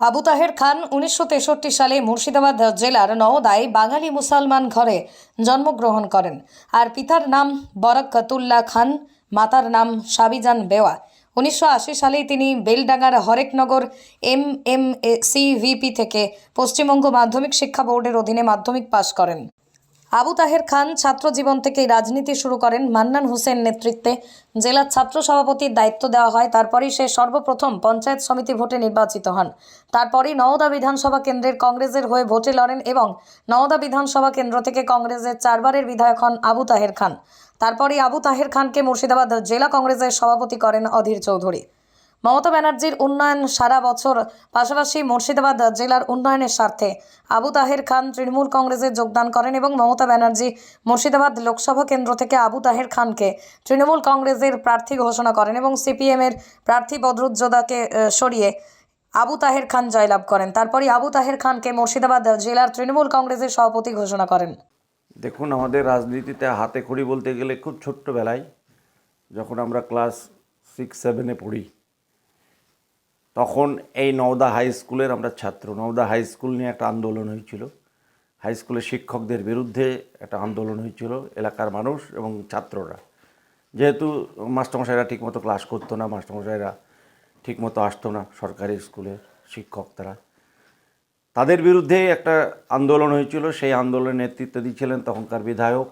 আবু তাহের খান উনিশশো তেষট্টি সালে মুর্শিদাবাদ জেলার নওদায় বাঙালি মুসলমান ঘরে জন্মগ্রহণ করেন। আর পিতার নাম বরকতুল্লাহ খান, মাতার নাম সাবিজান বেওয়া। উনিশশো আশি সালেই তিনি বেলডাঙ্গার Harekanagar M M A CVP থেকে পশ্চিমবঙ্গ মাধ্যমিক শিক্ষা বোর্ডের অধীনে মাধ্যমিক পাশ করেন। আবু তাহের খান ছাত্র জীবন থেকেই রাজনীতি শুরু করেন মান্নান হোসেন নেতৃত্বে। জেলার ছাত্র সভাপতির দায়িত্ব দেওয়া হয়, তারপরেই সে সর্বপ্রথম পঞ্চায়েত সমিতি ভোটে নির্বাচিত হন। তারপরেই নওদা বিধানসভা কেন্দ্রের কংগ্রেসের হয়ে ভোটে লড়েন এবং নওদা বিধানসভা কেন্দ্র থেকে কংগ্রেসের চারবারের বিধায়ক হন আবু তাহের খান। তারপরেই আবু তাহের খানকে মুর্শিদাবাদ জেলা কংগ্রেসের সভাপতি করেন অধীর চৌধুরী। মমতা ব্যানার্জির উন্নয়ন সারা বছর, পাশাপাশি মুর্শিদাবাদ জেলার উন্নয়নের স্বার্থে। আবু তাহের খান তৃণমূল কংগ্রেসে যোগদান করেন এবং মমতা ব্যানার্জি মুর্শিদাবাদ লোকসভা কেন্দ্র থেকে আবু তাহের খানকে তৃণমূল কংগ্রেসের প্রার্থী ঘোষণা করেন এবং সিপিএমের প্রার্থী বদরুজ্জোদাকে সরিয়ে আবু তাহের খান জয়লাভ করেন। তারপরই আবু তাহের খানকে মুর্শিদাবাদ জেলার তৃণমূল কংগ্রেসের সভাপতি ঘোষণা করেন। দেখুন, আমাদের রাজনীতিতে হাতে খড়ি বলতে গেলে খুব ছোট্টবেলায় যখন আমরা ক্লাস সিক্স, সেভেনে পড়ি তখন এই নওদা হাই স্কুলের আমরা ছাত্র। নওদা হাই স্কুল নিয়ে একটা আন্দোলন হয়েছিল। হাই স্কুলের শিক্ষকদের বিরুদ্ধে একটা আন্দোলন হয়েছিল এলাকার মানুষ এবং ছাত্ররা। যেহেতু মাস্টারমশাইরা ঠিকমতো ক্লাস করতো না, মাস্টারমশাইরা ঠিকমতো আসতো না সরকারি স্কুলের শিক্ষক তারা তাদের বিরুদ্ধে একটা আন্দোলন হয়েছিল। সেই আন্দোলনের নেতৃত্ব দিয়েছিলেন তখনকার বিধায়ক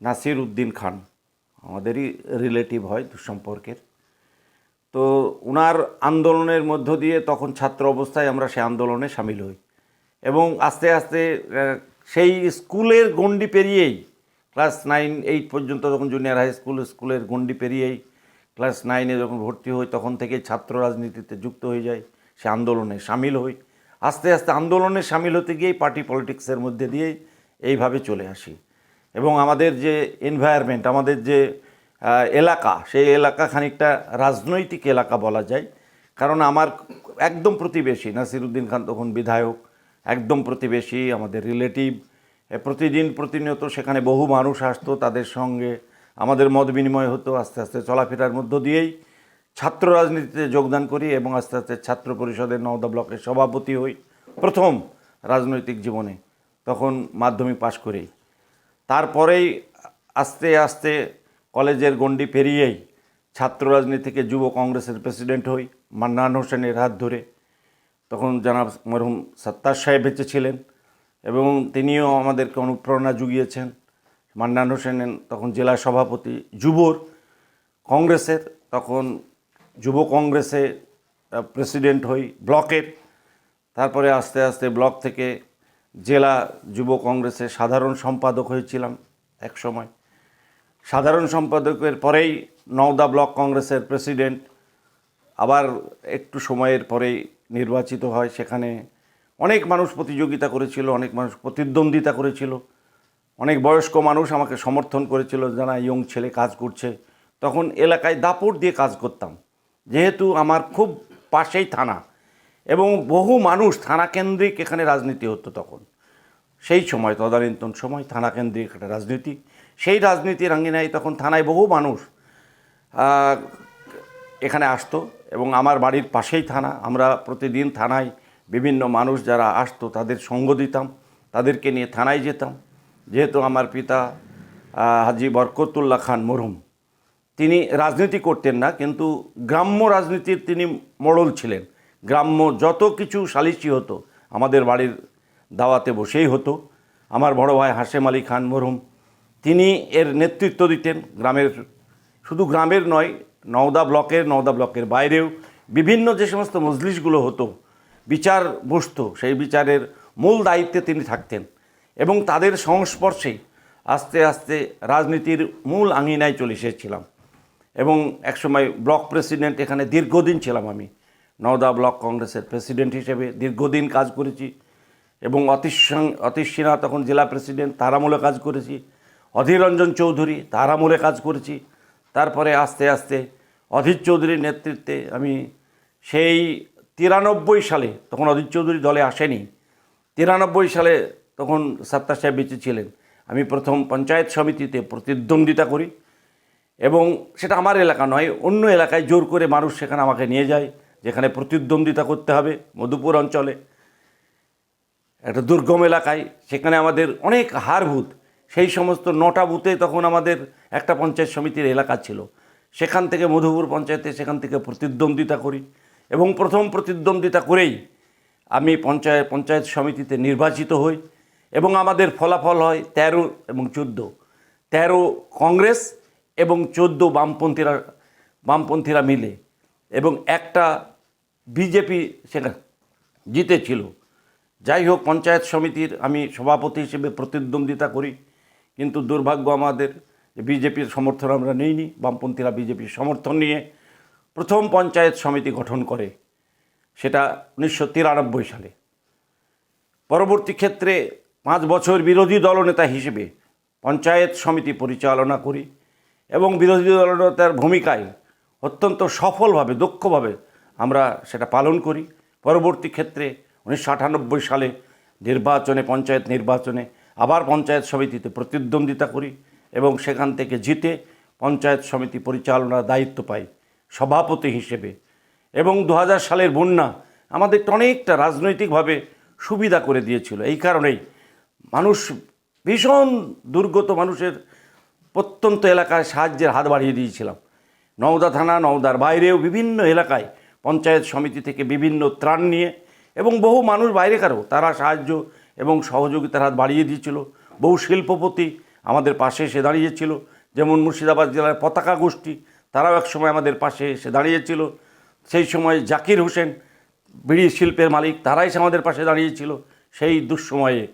নাসির উদ্দিন খান। আমাদেরই রিলেটিভ হয় দুঃসম্পর্কের। তো ওনার আন্দোলনের মধ্য দিয়ে তখন ছাত্র অবস্থায় আমরা সে আন্দোলনে সামিল হই। এবং আস্তে আস্তে সেই স্কুলের গণ্ডি পেরিয়েই, ক্লাস নাইন, এইট পর্যন্ত যখন জুনিয়র হাই স্কুল স্কুলের গণ্ডি পেরিয়েই, ক্লাস নাইনে যখন ভর্তি হই, তখন থেকে ছাত্র রাজনীতিতে যুক্ত হয়ে যায় সে আন্দোলনে সামিল হই। আস্তে আস্তে আন্দোলনে সামিল হতে গিয়েই পার্টি পলিটিক্সের মধ্যে দিয়েই এইভাবে চলে আসি। এবং আমাদের যে এনভায়রনমেন্ট আমাদের যে এলাকা, সেই এলাকা খানিকটা রাজনৈতিক এলাকা বলা যায়। কারণ আমার একদম প্রতিবেশী, নাসিরুদ্দিন খান তখন বিধায়ক, একদম প্রতিবেশী, আমাদের রিলেটিভ। প্রতিদিন প্রতিনিয়ত সেখানে বহু মানুষ আসতো তাদের সঙ্গে। আমাদের মত বিনিময় হতো আস্তে আস্তে চলাফেরার মধ্য দিয়েই। ছাত্র রাজনীতিতে যোগদান করি এবং আস্তে আস্তে ছাত্র পরিষদের নওদা ব্লকের সভাপতি হই প্রথম রাজনৈতিক জীবনে, তখন মাধ্যমিক পাশ করেই। তারপরেই আস্তে আস্তে কলেজের গণ্ডি পেরিয়েই ছাত্র রাজনীতি থেকে যুব কংগ্রেসের প্রেসিডেন্ট হই মান্নান হোসেনের হাত ধরে। তখন জানাব মরহুম সত্তার সাহেব বেঁচে ছিলেন এবং তিনিও আমাদেরকে অনুপ্রেরণা জুগিয়েছেন। মান্নান হোসেন তখন জেলা সভাপতি, যুবর কংগ্রেসের, তখন যুব কংগ্রেসে প্রেসিডেন্ট হই ব্লকের। তারপরে আস্তে আস্তে ব্লক থেকে জেলা যুব কংগ্রেসের সাধারণ সম্পাদক হয়েছিলাম এক সময়। সাধারণ সম্পাদকের পরেই নওদা ব্লক কংগ্রেসের প্রেসিডেন্ট, আবার একটু সময়ের পরেই নির্বাচিত হয়। সেখানে অনেক মানুষ প্রতিযোগিতা করেছিল, অনেক মানুষ প্রতিদ্বন্দ্বিতা করেছিল, অনেক বয়স্ক মানুষ আমাকে সমর্থন করেছিল যারা ইয়ং ছেলে কাজ করছে। তখন এলাকায় দাপট দিয়ে কাজ করতাম। যেহেতু আমার খুব পাশেই থানা এবং বহু মানুষ থানা কেন্দ্রিক এখানে রাজনীতি হতো তখন। সেই সময়, তদানীন্তন সময় থানা কেন্দ্রিক একটা রাজনীতি। সেই রাজনীতির আঙ্গিনায় তখন থানায় বহু মানুষ এখানে আসতো এবং আমার বাড়ির পাশেই থানা। আমরা প্রতিদিন থানায় বিভিন্ন মানুষ যারা আসতো, তাদের সঙ্গ দিতাম, তাদেরকে নিয়ে থানায় যেতাম। যেহেতু আমার পিতা হাজি বরকতুল্লাহ খান মরহুম, তিনি রাজনীতি করতেন না, কিন্তু গ্রাম্য রাজনীতির তিনি মোড়ল ছিলেন। গ্রাম্য যত কিছু সালিসি হতো, আমাদের বাড়ির দাওয়াতে বসেই হতো। আমার বড় ভাই হাশেম আলী খান মরহুম, তিনি এর নেতৃত্ব দিতেন গ্রামের, শুধু গ্রামের নয়, নওদা ব্লকের নওদা ব্লকের বাইরেও বিভিন্ন যে সমস্ত মজলিসগুলো হতো, বিচার বসত, সেই বিচারের মূল দায়িত্বে তিনি থাকতেন এবং তাদের সংস্পর্শেই আস্তে আস্তে রাজনীতির মূল আঙিনায় চলে এসেছিলাম এবং একসময় ব্লক প্রেসিডেন্ট এখানে দীর্ঘদিন ছিলাম আমি। নওদা ব্লক কংগ্রেসের প্রেসিডেন্ট হিসেবে দীর্ঘদিন কাজ করেছি। এবং অতীশ অতীশ সিনহা তখন জেলা প্রেসিডেন্ট তার আমলে কাজ করেছি। অধীর রঞ্জন চৌধুরী তার আমলে কাজ করেছি। তারপরে আস্তে আস্তে অধীর চৌধুরীর নেতৃত্বে আমি সেই তিরানব্বই সালে তখন অধীর চৌধুরী দলে আসেনি। তিরানব্বই সালে তখন সাত্তার সাহেব বেঁচে ছিলেন। আমি প্রথম পঞ্চায়েত সমিতিতে প্রতিদ্বন্দ্বিতা করি এবং সেটা আমার এলাকা নয়, অন্য এলাকায় জোর করে মানুষ সেখানে আমাকে নিয়ে যায়, যেখানে প্রতিদ্বন্দ্বিতা করতে হবে মধুপুর অঞ্চলে। একটা দুর্গম এলাকায়, সেখানে আমাদের অনেক হার বুথ। সেই সমস্ত নটা বুথে তখন আমাদের একটা পঞ্চায়েত সমিতির এলাকা ছিল। সেখান থেকে মধুপুর পঞ্চায়েতে সেখান থেকে প্রতিদ্বন্দ্বিতা করি এবং প্রথম প্রতিদ্বন্দ্বিতা করেই আমি পঞ্চায়েত পঞ্চায়েত সমিতিতে নির্বাচিত হই এবং আমাদের ফলাফল হয় তেরো এবং চোদ্দ। তেরো কংগ্রেস এবং চোদ্দ বামপন্থীরা বামপন্থীরা মিলে এবং একটা বিজেপি সেখানে জিতেছিল। যাই হোক পঞ্চায়েত সমিতির আমি সভাপতি হিসেবে প্রতিদ্বন্দ্বিতা করি, কিন্তু দুর্ভাগ্য আমাদের যে বিজেপির সমর্থন আমরা নিইনি, বামপন্থীরা বিজেপির সমর্থন নিয়ে প্রথম পঞ্চায়েত সমিতি গঠন করে, সেটা উনিশশো তিরানব্বই সালে। পরবর্তী ক্ষেত্রে পাঁচ বছর বিরোধী দলনেতা হিসেবে পঞ্চায়েত সমিতি পরিচালনা করি এবং বিরোধী দলনেতার ভূমিকায় অত্যন্ত সফলভাবে, দক্ষভাবে আমরা সেটা পালন করি। পরবর্তী ক্ষেত্রে উনিশশো আটানব্বই সালে নির্বাচনে, পঞ্চায়েত নির্বাচনে আবার পঞ্চায়েত সমিতিতে প্রতিদ্বন্দ্বিতা করি এবং সেখান থেকে জিতে পঞ্চায়েত সমিতি পরিচালনার দায়িত্ব পাই, সভাপতি হিসেবে। এবং দু হাজার সালের বন্যা আমাদের অনেকটা রাজনৈতিকভাবে সুবিধা করে দিয়েছিল। এই কারণেই মানুষ, ভীষণ দুর্গত মানুষের প্রত্যন্ত এলাকায় সাহায্যের হাত বাড়িয়ে দিয়েছিলাম। নওদা থানা, নওদার বাইরেও বিভিন্ন এলাকায় পঞ্চায়েত সমিতি থেকে বিভিন্ন ত্রাণ নিয়ে এবং বহু মানুষ বাইরেকারও তারা সাহায্য এবং সহযোগিতার হাত বাড়িয়ে দিয়েছিল। বহু শিল্পপতি আমাদের পাশে এসে দাঁড়িয়েছিল। যেমন মুর্শিদাবাদ জেলার পতাকা গোষ্ঠী, তারাও একসময় আমাদের পাশে এসে দাঁড়িয়েছিল। সেই সময় জাকির হোসেন, বিড়ি শিল্পের মালিক, তারাই এসে আমাদের পাশে দাঁড়িয়েছিল। সেই দুঃসময়ে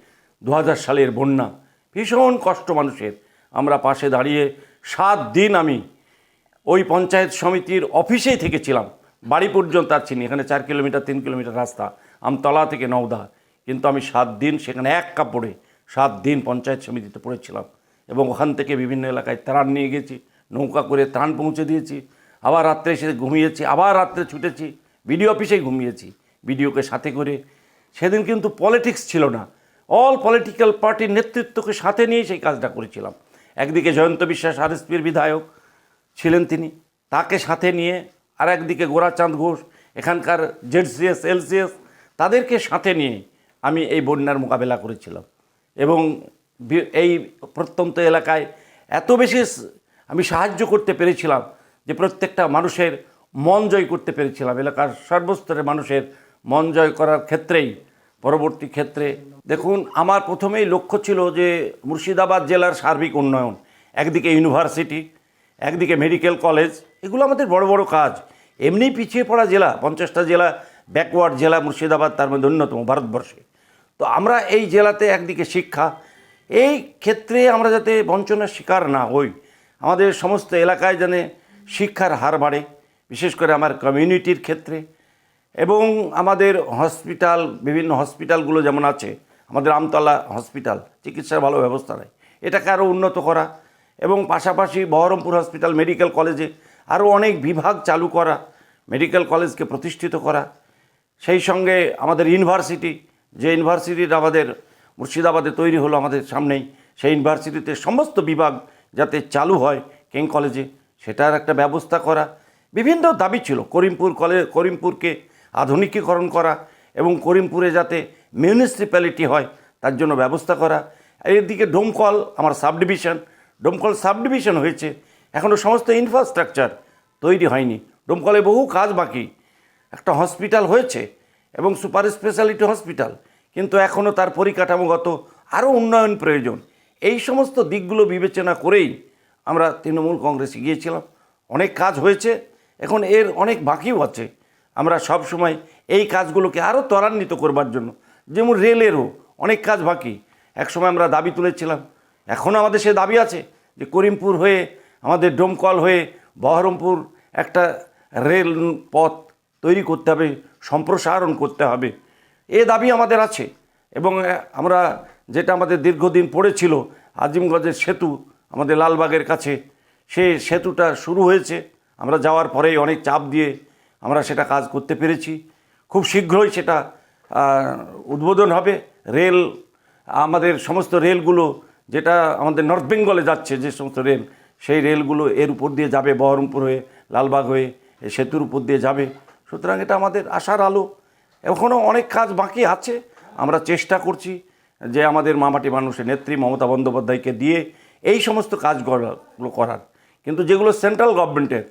দু হাজার সালের বন্যা, ভীষণ কষ্ট মানুষের। আমরা পাশে দাঁড়িয়ে সাত দিন আমি ওই পঞ্চায়েত সমিতির অফিসেই থেকেছিলাম। বাড়ি পর্যন্ত চিনি এখানে চার কিলোমিটার, তিন কিলোমিটার রাস্তা। আমতলা থেকে নওদা, কিন্তু আমি সাত দিন সেখানে এক কাপড়ে, সাত দিন পঞ্চায়েত সমিতিতে পড়েছিলাম। এবং ওখান থেকে বিভিন্ন এলাকায় ত্রাণ নিয়ে গেছি নৌকা করে ত্রাণ পৌঁছে দিয়েছি। আবার রাত্রে এসে ঘুমিয়েছি, আবার রাত্রে ছুটেছি, বিডিও অফিসেই ঘুমিয়েছি, বিডিওকে সাথে করে। সেদিন কিন্তু পলিটিক্স ছিল না, অল পলিটিক্যাল পার্টির নেতৃত্বকে সাথে নিয়েই সেই কাজটা করেছিলাম। একদিকে জয়ন্ত বিশ্বাস আরএসপির বিধায়ক ছিলেন তিনি, তাকে সাথে নিয়ে আর একদিকে গোরাচাঁদ ঘোষ, এখানকার জেডসিএস এলসিএস তাদেরকে সাথে নিয়ে আমি এই বন্যার মোকাবেলা করেছিলাম। এবং এই প্রত্যন্ত এলাকায় এত বেশি আমি সাহায্য করতে পেরেছিলাম যে প্রত্যেকটা মানুষের মন জয় করতে পেরেছিলাম। এলাকার সর্বস্তরের মানুষের মন জয় করার ক্ষেত্রেই, পরবর্তী ক্ষেত্রে। দেখুন, আমার প্রথমেই লক্ষ্য ছিল যে মুর্শিদাবাদ জেলার সার্বিক উন্নয়ন, একদিকে ইউনিভার্সিটি, একদিকে মেডিকেল কলেজ, এগুলো আমাদের বড় বড় কাজ। এমনি পিছিয়ে পড়া জেলা, পঞ্চাশটা জেলা ব্যাকওয়ার্ড জেলা, মুর্শিদাবাদ, তার মধ্যে অন্যতম ভারতবর্ষে। তো আমরা এই জেলাতে একদিকে শিক্ষা, এই ক্ষেত্রে আমরা যাতে বঞ্চনার শিকার না হই, আমাদের সমস্ত এলাকায় যেন শিক্ষার হার বাড়ে, বিশেষ করে আমার কমিউনিটির ক্ষেত্রে। এবং আমাদের হসপিটাল বিভিন্ন হসপিটালগুলো যেমন আছে, আমাদের আমতলা হসপিটাল চিকিৎসার ভালো ব্যবস্থা নেয় এটাকে আরও উন্নত করা এবং পাশাপাশি বহরমপুর হসপিটাল মেডিকেল কলেজে আরও অনেক বিভাগ চালু করা। মেডিকেল কলেজকে প্রতিষ্ঠিত করা। সেই সঙ্গে আমাদের ইউনিভার্সিটি, যে ইউনিভার্সিটিটা আমাদের মুর্শিদাবাদে তৈরি হলো আমাদের সামনেই, সেই ইউনিভার্সিটিতে সমস্ত বিভাগ যাতে চালু হয় কিং কলেজে, সেটার একটা ব্যবস্থা করা। বিভিন্ন দাবি ছিল, করিমপুর কলেজ করিমপুরকে আধুনিকীকরণ করা এবং করিমপুরে যাতে মিউনিসিপ্যালিটি হয়, তার জন্য ব্যবস্থা করা। এদিকে ডোমকল, আমার sub division Domkal sub division হয়েছে। এখনও সমস্ত ইনফ্রাস্ট্রাকচার তৈরি হয়নি। ডোমকলে বহু কাজ বাকি। একটা হসপিটাল হয়েছে এবং সুপার স্পেশালিটি হসপিটাল, কিন্তু এখনও তার পরিকাঠামোগত আরও উন্নয়ন প্রয়োজন। এই সমস্ত দিকগুলো বিবেচনা করেই আমরা তৃণমূল কংগ্রেসে গিয়েছিলাম। অনেক কাজ হয়েছে, এখন এর অনেক বাকিও আছে। আমরা সব সময় এই কাজগুলোকে আরও ত্বরান্বিত করবার জন্য, যেমন রেলেরও অনেক কাজ বাকি। একসময় আমরা দাবি তুলেছিলাম এখনও আমাদের সে দাবি আছে যে করিমপুর হয়ে, আমাদের ডোমকল হয়ে বহরমপুর একটা রেল পথ তৈরি করতে হবে, সম্প্রসারণ করতে হবে। এ দাবি আমাদের আছে এবং আমরা যেটা আমাদের দীর্ঘদিন পড়েছিল, আজিমগঞ্জের সেতু আমাদের লালবাগের কাছে, সে সেতুটা শুরু হয়েছে। আমরা যাওয়ার পরেই অনেক চাপ দিয়ে আমরা সেটা কাজ করতে পেরেছি। খুব শীঘ্রই সেটা উদ্বোধন হবে। রেল, আমাদের সমস্ত রেলগুলো যেটা আমাদের নর্থ বেঙ্গলে যাচ্ছে, যে সমস্ত রেল, সেই রেলগুলো এর উপর দিয়ে যাবে, বহরমপুর হয়ে, লালবাগ হয়ে। সেতুর উপর দিয়ে যাবে। সুতরাং এটা আমাদের আশার আলো। এখনও অনেক কাজ বাকি আছে। আমরা চেষ্টা করছি যে আমাদের মামাটি মানুষের নেত্রী মমতা বন্দ্যোপাধ্যায়কে দিয়ে এই সমস্ত কাজগুলো করার। কিন্তু যেগুলো সেন্ট্রাল গভর্নমেন্টের,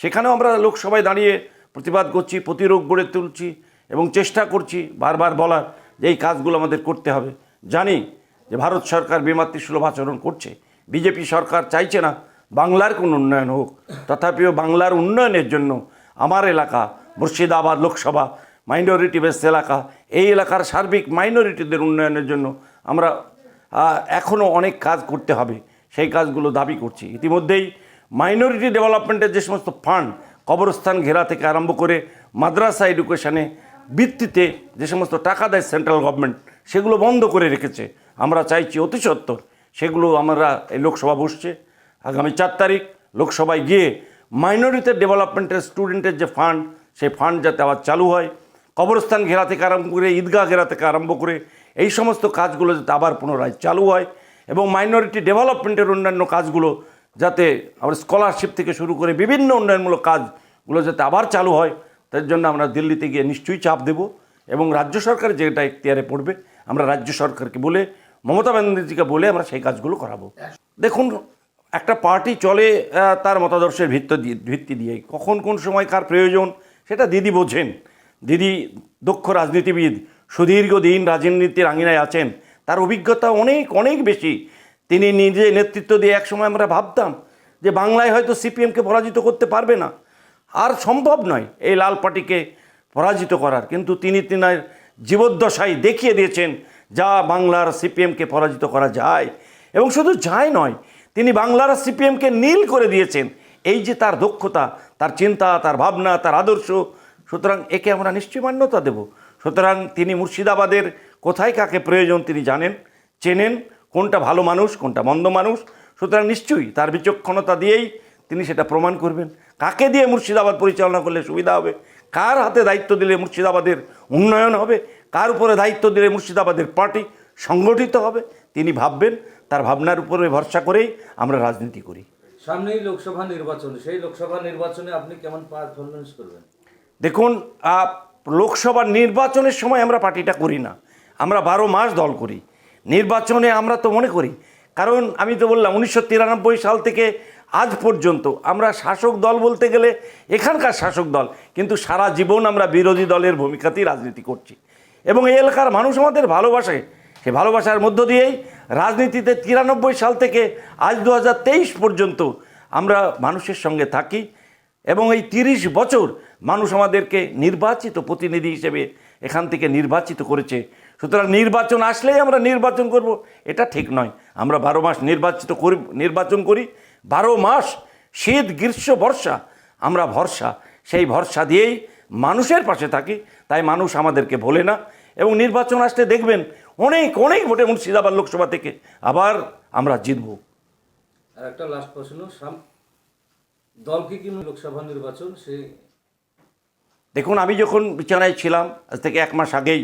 সেখানেও আমরা লোকসভায় দাঁড়িয়ে প্রতিবাদ করছি, প্রতিরোধ গড়ে তুলছি এবং চেষ্টা করছি বারবার বলার যে এই কাজগুলো আমাদের করতে হবে। জানি যে ভারত সরকার বিমাতৃসুলভ আচরণ করছে। বিজেপি সরকার চাইছে না বাংলার কোনো উন্নয়ন হোক, তথাপিও বাংলার উন্নয়নের জন্য আমার এলাকা, মুর্শিদাবাদ লোকসভা মাইনরিটি বেস এলাকা, এই এলাকার সার্বিক মাইনরিটিদের উন্নয়নের জন্য আমরা এখনও অনেক কাজ করতে হবে। সেই কাজগুলো দাবি করছি। ইতিমধ্যেই মাইনরিটি ডেভেলপমেন্টের যে সমস্ত ফান্ড কবরস্থান ঘেরা থেকে আরম্ভ করে মাদ্রাসা এডুকেশানে ভিত্তিতে যে সমস্ত টাকা দেয় সেন্ট্রাল গভর্নমেন্ট সেগুলো বন্ধ করে রেখেছে। আমরা চাইছি অতি সত্বর সেগুলো আমরা এই লোকসভা বসছে। আগামী চার তারিখ লোকসভায় গিয়ে মাইনরিটি ডেভেলপমেন্টের স্টুডেন্টের যে ফান্ড সেই ফান্ড যাতে আবার চালু হয়, কবরস্থান ঘেরা থেকে আরম্ভ করে, ঈদগাহ ঘেরা থেকে আরম্ভ করে, এই সমস্ত কাজগুলো যাতে আবার পুনরায় চালু হয় এবং মাইনরিটি ডেভেলপমেন্টের অন্যান্য কাজগুলো যাতে আবার স্কলারশিপ থেকে শুরু করে বিভিন্ন উন্নয়নমূলক কাজগুলো যাতে আবার চালু হয়, তার জন্য আমরা দিল্লিতে গিয়ে নিশ্চয়ই চাপ দেব এবং রাজ্য সরকার যেটা এখতিয়ারে পড়বে, আমরা রাজ্য সরকারকে বলে, মমতা ব্যানার্জিকে বলে আমরা সেই কাজগুলো করাবো। দেখুন একটা পার্টি চলে তার মতাদর্শের ভিত্তি দিয়ে ভিত্তি দিয়ে কখন কোন সময় কার প্রয়োজন, সেটা দিদি বোঝেন। দিদি দক্ষ রাজনীতিবিদ, সুদীর্ঘ দিন রাজনীতির আঙিনায় আছেন। তার অভিজ্ঞতা অনেক অনেক বেশি। তিনি নিজে নেতৃত্ব দিয়ে একসময় আমরা ভাবতাম যে বাংলায় হয়তো সিপিএমকে পরাজিত করতে পারবে না। আর সম্ভব নয় এই লাল পার্টিকে পরাজিত করার। কিন্তু তিনি তিনার জীবদ্দশায় দেখিয়ে দিয়েছেন যা বাংলার সিপিএমকে পরাজিত করা যায়। এবং শুধু যায় নয় তিনি বাংলার সিপিএমকে নীল করে দিয়েছেন। এই যে তার দক্ষতা, তার চিন্তা, তার ভাবনা, তার আদর্শ, সুতরাং একে আমরা নিশ্চয়ই মান্যতা দেব। সুতরাং তিনি মুর্শিদাবাদের কোথায় কাকে প্রয়োজন তিনি জানেন, চেনেন, কোনটা ভালো মানুষ, কোনটা মন্দ মানুষ। সুতরাং নিশ্চয়ই তার বিচক্ষণতা দিয়েই তিনি সেটা প্রমাণ করবেন। কাকে দিয়ে মুর্শিদাবাদ পরিচালনা করলে সুবিধা হবে? কার হাতে দায়িত্ব দিলে মুর্শিদাবাদের উন্নয়ন হবে? কার উপরে দায়িত্ব দিলে মুর্শিদাবাদের পার্টি সংগঠিত হবে? তিনি ভাববেন তার ভাবনার উপরে ভরসা করেই আমরা রাজনীতি করি। সামনেই লোকসভা নির্বাচন সেই লোকসভা নির্বাচনে আপনি কেমন পারফরমেন্স করবেন? দেখুন লোকসভা নির্বাচনের সময় আমরা পার্টিটা করি না। আমরা বারো মাস দল করি। নির্বাচনে আমরা তো মনে করি কারণ আমি তো বললাম উনিশশো তিরানব্বই সাল থেকে আজ পর্যন্ত আমরা শাসক দল বলতে গেলে এখানকার শাসক দল কিন্তু সারা জীবন আমরা বিরোধী দলের ভূমিকাতেই রাজনীতি করছি। এবং এই এলাকার মানুষ আমাদের ভালোবাসে। সে ভালোবাসার মধ্য দিয়েই রাজনীতিতে তিরানব্বই সাল থেকে আজ দু হাজার তেইশ পর্যন্ত আমরা মানুষের সঙ্গে থাকি এবং এই তিরিশ বছর মানুষ আমাদেরকে নির্বাচিত প্রতিনিধি হিসেবে এখান থেকে নির্বাচিত করেছে। সুতরাং নির্বাচন আসলেই আমরা নির্বাচন করব, এটা ঠিক নয়। আমরা বারো মাস নির্বাচিত করি, নির্বাচন করি, বারো মাস শীত, গ্রীষ্ম, বর্ষা, আমরা ভরসা। সেই ভরসা দিয়েই মানুষের পাশে থাকি, তাই মানুষ আমাদেরকে ভোলে না। এবং নির্বাচন আসলে দেখবেন অনেক অনেক ভোটে মুর্শিদাবাদ লোকসভা থেকে। আবার আমরা জিতবো। আর একটা লাস্ট প্রশ্ন সাম দল কি কি লোকসভা নির্বাচন? সেই দেখুন আমি যখন বিছানায় ছিলাম আজ থেকে এক মাস আগেই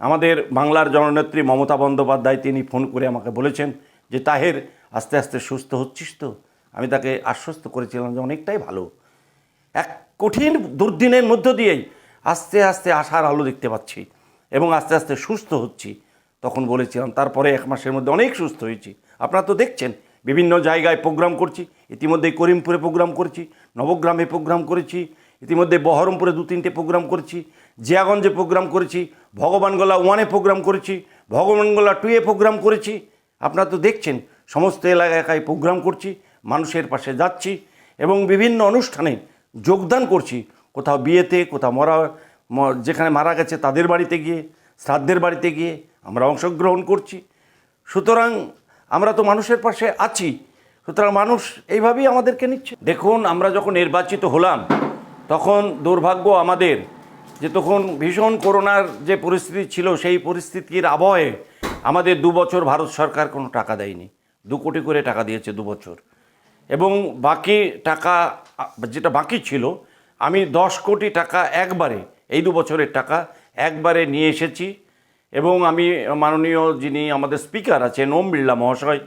আমাদের বাংলার জননেত্রী মমতা বন্দ্যোপাধ্যায় তিনি ফোন করে আমাকে বলেছেন যে তাহের আস্তে আস্তে সুস্থ হচ্ছিস তো? আমি তাকে আশ্বস্ত করেছিলাম যে অনেকটাই ভালো। এক কঠিন দুর্দিনের মধ্য দিয়েই আস্তে আস্তে আশার আলো দেখতে পাচ্ছি এবং আস্তে আস্তে সুস্থ হচ্ছি। তখন বলেছিলাম, তারপরে এক মাসের মধ্যে অনেক সুস্থ হয়েছি। আপনারা তো দেখছেন, বিভিন্ন জায়গায় প্রোগ্রাম করছি, ইতিমধ্যে করিমপুরে প্রোগ্রাম করছি, নবগ্রামে প্রোগ্রাম করেছি, ইতিমধ্যে বহরমপুরে দু, তিনটে প্রোগ্রাম করেছি, জিয়াগঞ্জে প্রোগ্রাম করেছি, ভগবানগোলা ওয়ানে প্রোগ্রাম করেছি, ভগবানগোলা টুয়ে প্রোগ্রাম করেছি। আপনারা তো দেখছেন, সমস্ত এলাকায় প্রোগ্রাম করছি, মানুষের পাশে যাচ্ছি এবং বিভিন্ন অনুষ্ঠানে যোগদান করছি। কোথাও বিয়েতে, কোথাও মরা যেখানে মারা গেছে তাদের বাড়িতে গিয়ে, শ্রাদ্ধের বাড়িতে গিয়ে আমরা অংশগ্রহণ করছি। সুতরাং আমরা তো মানুষের পাশে আছি। সুতরাং মানুষ এইভাবেই আমাদেরকে নিচ্ছে। দেখুন, আমরা যখন নির্বাচিত হলাম, তখন দুর্ভাগ্য আমাদের যে তখন ভীষণ করোনার যে পরিস্থিতি ছিল, সেই পরিস্থিতির আবহে আমাদের দু বছর ভারত সরকার কোনো টাকা দেয়নি। দু কোটি করে টাকা দিয়েছে দু বছর। এবং বাকি টাকা, যেটা বাকি ছিল, আমি দশ কোটি টাকা একবারে, এই দু বছরের টাকা একবারে নিয়ে এসেছি। এবং আমি মাননীয় যিনি আমাদের স্পিকার আছেন ওম বিড়লা মহাশয়,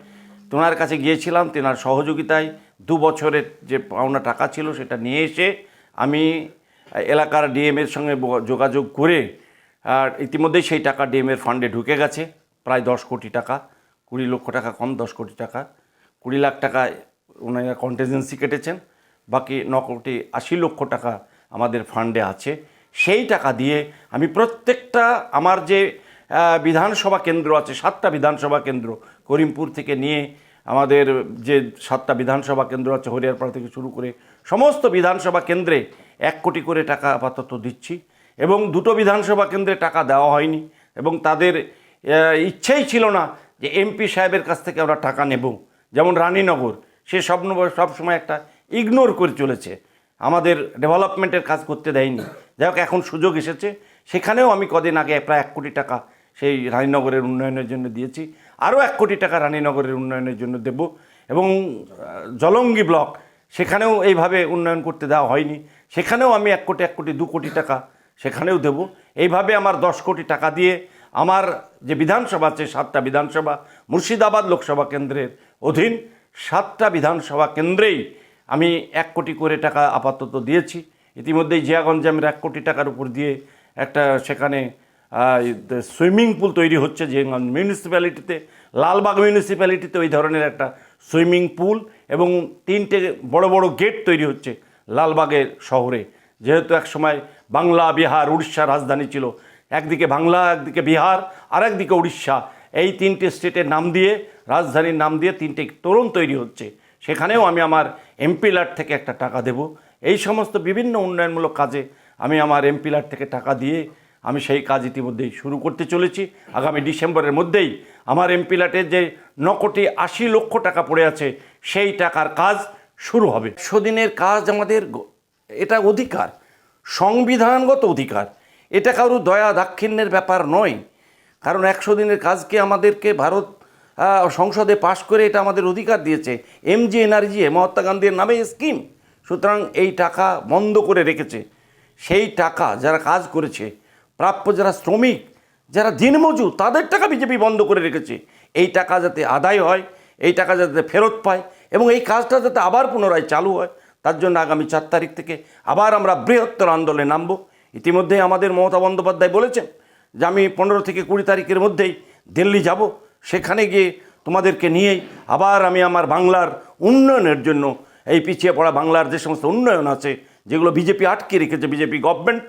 তোনার কাছে গিয়েছিলাম, তেনার সহযোগিতায় দু বছরের যে পাওনা টাকা ছিল সেটা নিয়ে এসে আমি এলাকার ডিএমের সঙ্গে যোগাযোগ করে, আর ইতিমধ্যেই সেই টাকা ডিএমের ফান্ডে ঢুকে গেছে, প্রায় দশ কোটি টাকা, কুড়ি লক্ষ টাকা কম, দশ কোটি টাকা, কুড়ি লাখ টাকা ওনারা কন্টেজেন্সি কেটেছেন, বাকি ন কোটি আশি লক্ষ টাকা আমাদের ফান্ডে আছে। সেই টাকা দিয়ে আমি প্রত্যেকটা আমার যে বিধানসভা কেন্দ্র আছে, সাতটা বিধানসভা কেন্দ্র। করিমপুর থেকে নিয়ে আমাদের যে সাতটা বিধানসভা কেন্দ্র আছে হরিয়ারপাড়া থেকে শুরু করে সমস্ত বিধানসভা কেন্দ্রে এক কোটি করে টাকা আপাতত দিচ্ছি এবং দুটো বিধানসভা কেন্দ্রে টাকা দেওয়া হয়নি এবং তাদের ইচ্ছেই ছিল না যে এমপি সাহেবের কাছ থেকে আমরা টাকা নেব। যেমন রানীনগর, সে স্বপ্ন সবসময় একটা ইগনোর করে চলেছে। আমাদের ডেভেলপমেন্টের কাজ করতে দেয়নি। যাই এখন সুযোগ এসেছে। সেখানেও আমি কদিন আগে প্রায় এক কোটি টাকা সেই রানীনগরের উন্নয়নের জন্য দিয়েছি। আরও এক কোটি টাকা রানীনগরের উন্নয়নের জন্য দেব। এবং জলঙ্গি ব্লক, সেখানেও এইভাবে উন্নয়ন করতে দেওয়া হয়নি। সেখানেও আমি এক কোটি এক কোটি, দু কোটি টাকা সেখানেও দেব। এইভাবে আমার দশ কোটি টাকা দিয়ে আমার যে বিধানসভা আছে, সাতটা বিধানসভা, মুর্শিদাবাদ লোকসভা কেন্দ্রের অধীন সাতটা বিধানসভা কেন্দ্রেই আমি এক কোটি করে টাকা আপাতত দিয়েছি। ইতিমধ্যেই জিয়াগঞ্জামের এক কোটি টাকার উপর দিয়ে একটা সেখানে সুইমিং পুল তৈরি হচ্ছে যে মিউনিসিপ্যালিটিতে লালবাগ মিউনিসিপ্যালিটিতে ওই ধরনের একটা সুইমিং পুল এবং তিনটে বড় বড় গেট তৈরি হচ্ছে লালবাগের শহরে। যেহেতু এক সময় বাংলা, বিহার, উড়িষ্যার রাজধানী ছিল, একদিকে বাংলা, একদিকে বিহার আর একদিকে উড়িষ্যা। এই তিনটে স্টেটের নাম দিয়ে, রাজধানীর নাম দিয়ে তিনটে তরুণ তৈরি হচ্ছে। সেখানেও আমি আমার এমপি লাট থেকে একটা টাকা দেব। এই সমস্ত বিভিন্ন উন্নয়নমূলক কাজে আমি আমার এমপি লাট থেকে টাকা দিয়ে আমি সেই কাজ ইতিমধ্যেই শুরু করতে চলেছি। আগামী ডিসেম্বরের মধ্যেই আমার এমপি লাটের যে ন কোটি আশি লক্ষ টাকা পড়ে আছে, সেই টাকার কাজ শুরু হবে। দিনের কাজ আমাদের এটা অধিকার, সংবিধানগত অধিকার। এটা কারও দয়া দাক্ষিণ্যের ব্যাপার নয়। কারণ একশো দিনের কাজকে আমাদেরকে ভারত সংসদে পাশ করে এটা আমাদের অধিকার দিয়েছে। এমজি এনার্জি, মহাত্মা গান্ধীর নামে স্কিম। সুতরাং এই টাকা বন্ধ করে রেখেছে। সেই টাকা যারা কাজ করেছে প্রাপ্য যারা শ্রমিক, যারা দিনমজুর, তাদের টাকা বিজেপি বন্ধ করে রেখেছে। এই টাকা যাতে আদায় হয়, এই টাকা যাতে ফেরত পায় এবং এই কাজটা যাতে আবার পুনরায় চালু হয়, তার জন্য আগামী চার তারিখ থেকে আবার আমরা বৃহত্তর আন্দোলনে নামব। ইতিমধ্যেই আমাদের মমতা বন্দ্যোপাধ্যায় বলেছেন যে, আমি পনেরো থেকে কুড়ি তারিখের মধ্যেই দিল্লি যাব। সেখানে গিয়ে তোমাদেরকে নিয়েই আবার আমি আমার বাংলার উন্নয়নের জন্য, এই পিছিয়ে পড়া বাংলার যে সমস্ত উন্নয়ন আছে, যেগুলো বিজেপি আটকে রেখেছে, বিজেপি গভর্নমেন্ট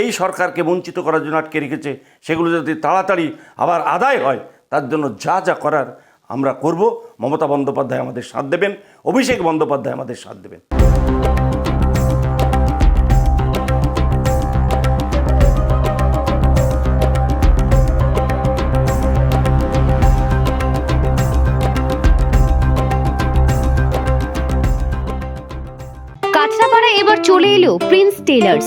এই সরকারকে বঞ্চিত করার জন্য আটকে রেখেছে, সেগুলো যদি তাড়াতাড়ি আবার আদায় হয়, তার জন্য যা যা করার আমরা করব। মমতা বন্দ্যোপাধ্যায় আমাদের সাথ দেবেন, অভিষেক বন্দ্যোপাধ্যায় আমাদের সাথ দেবেন। চলে এলো প্রিন্স টেলার্স